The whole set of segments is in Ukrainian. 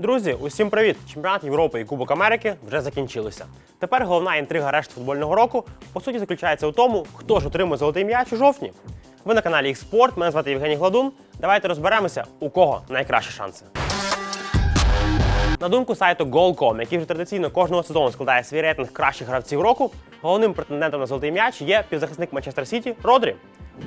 Друзі, усім привіт! Чемпіонат Європи і Кубок Америки вже закінчилися. Тепер головна інтрига решти футбольного року по суті заключається у тому, хто ж отримує золотий м'яч у жовтні. Ви на каналі «Ікспорт», мене звати Євгеній Гладун. Давайте розберемося, у кого найкращі шанси. На думку сайту Goal.com, який вже традиційно кожного сезону складає свій рейтинг кращих гравців року, головним претендентом на золотий м'яч є півзахисник Манчестер Сіті Родрі.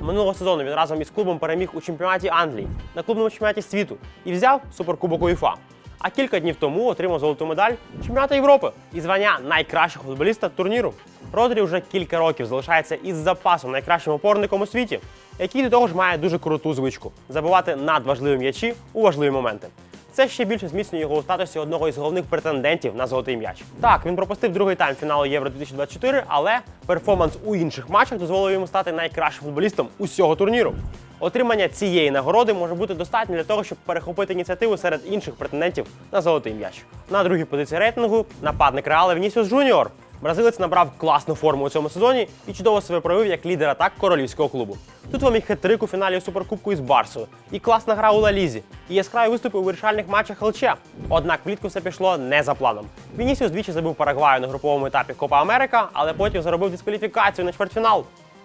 Минулого сезону він разом із клубом переміг у чемпіонаті Англії, на клубному чемпіонаті світу і взяв суперкубок УЄФА. А кілька днів тому отримав золоту медаль чемпіоната Європи і звання найкращого футболіста турніру. Родрі вже кілька років залишається із запасом найкращим опорником у світі, який до того ж має дуже круту звичку забивати надважливі м'ячі у важливі моменти. Це ще більше зміцнює його у статусі одного із головних претендентів на золотий м'яч. Так, він пропустив другий тайм фіналу Євро 2024, але перформанс у інших матчах дозволив йому стати найкращим футболістом усього турніру. Отримання цієї нагороди може бути достатньо для того, щоб перехопити ініціативу серед інших претендентів на золотий м'яч. На другій позиції рейтингу нападник Реала Вінісіус Джуніор. Бразилець набрав класну форму у цьому сезоні і чудово себе проявив як лідер атак королівського клубу. Тут вам і хет-трик у фіналі Суперкубку із Барсою, і класна гра у Ла Лізі, і яскраві виступи у вирішальних матчах ЛЧ. Однак влітку все пішло не за планом. Вінісіус двічі забив Парагваю на груповому етапі Копа Америка, але потім заробив дискваліфікацію на чвертьфінал.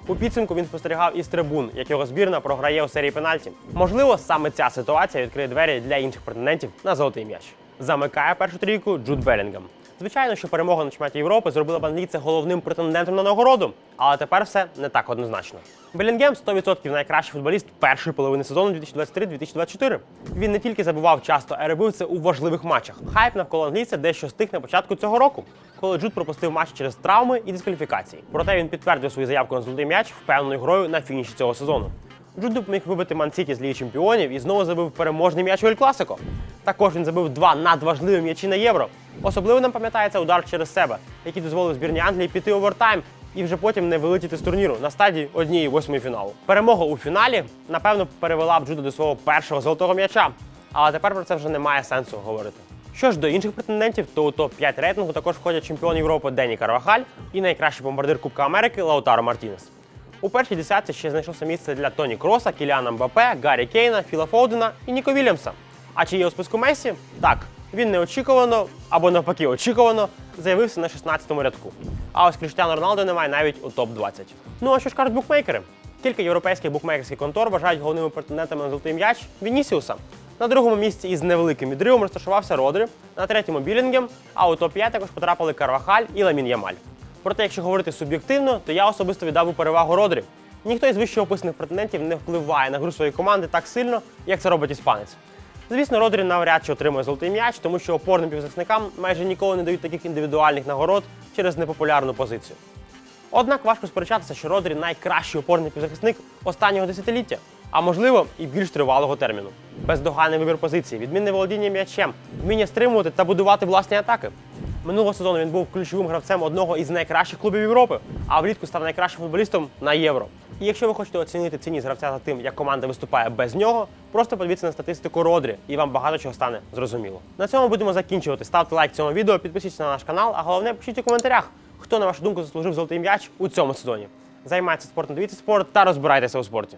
У підсумку він спостерігав із трибун, як його збірна програє у серії пенальті. Можливо, саме ця ситуація відкриє двері для інших претендентів на золотий м'яч. Замикає першу трійку Джуд Белінгам. Звичайно, що перемога на чемпіонаті Європи зробила б англійця головним претендентом на нагороду, але тепер все не так однозначно. Белінгем 100% найкращий футболіст першої половини сезону 2023-2024. Він не тільки забував часто, а робив це у важливих матчах. Хайп навколо англійця дещо стих на початку цього року, коли Джуд пропустив матч через травми і дискваліфікації. Проте він підтвердив свою заявку на золотий м'яч впевненою грою на фініші цього сезону. Джуд допоміг вибити Ман-Сіті з Ліги Чемпіонів і знову забив переможний м'яч у Ель Класико. Також він забив два надважливі м'ячі на євро. Особливо нам пам'ятається удар через себе, який дозволив збірні Англії піти овертайм і вже потім не вилетіти з турніру на стадії однієї восьмої фіналу. Перемога у фіналі, напевно, перевела б Джуда до свого першого золотого м'яча, але тепер про це вже немає сенсу говорити. Що ж до інших претендентів, то у топ-5 рейтингу також входять чемпіон Європи Дені Карвахаль і найкращий бомбардир Кубка Америки Лаутаро Мартінес. У першій десятці ще знайшлося місце для Тоні Кроса, Кіліана Мбапе, Гаррі Кейна, Філа Фоудена і Ніко Вільямса. А чи є у списку Месі? Так, він неочікувано або навпаки очікувано заявився на 16-му рядку. А ось Кріштіану Роналду немає навіть у топ-20. Ну а що ж кажуть букмекери? Кілька європейських букмекерських контор вважають головними претендентами на золотий м'яч Вінісіуса. На другому місці із невеликим відривом розташувався Родрі, на третьому Білінгем, а у топ-5 також потрапили Карвахаль і Ламін Ямаль. Проте, якщо говорити суб'єктивно, то я особисто віддав би перевагу Родрі. Ніхто із вище описаних претендентів не впливає на гру своєї команди так сильно, як це робить іспанець. Звісно, Родрі навряд чи отримує золотий м'яч, тому що опорним півзахисникам майже ніколи не дають таких індивідуальних нагород через непопулярну позицію. Однак важко сперечатися, що Родрі найкращий опорний півзахисник останнього десятиліття, а можливо і більш тривалого терміну. Бездоганний вибір позиції, відмінне володіння м'ячем, вміння стримувати та будувати власні атаки. Минулого сезону він був ключовим гравцем одного із найкращих клубів Європи, а влітку став найкращим футболістом на євро. І якщо ви хочете оцінити цінність гравця за тим, як команда виступає без нього, просто подивіться на статистику Родрі, і вам багато чого стане зрозуміло. На цьому будемо закінчувати. Ставте лайк цьому відео, підписуйтесь на наш канал, а головне пишіть у коментарях, хто на вашу думку заслужив золотий м'яч у цьому сезоні. Займайтеся спортом, дивіться спорт та розбирайтеся у спорті.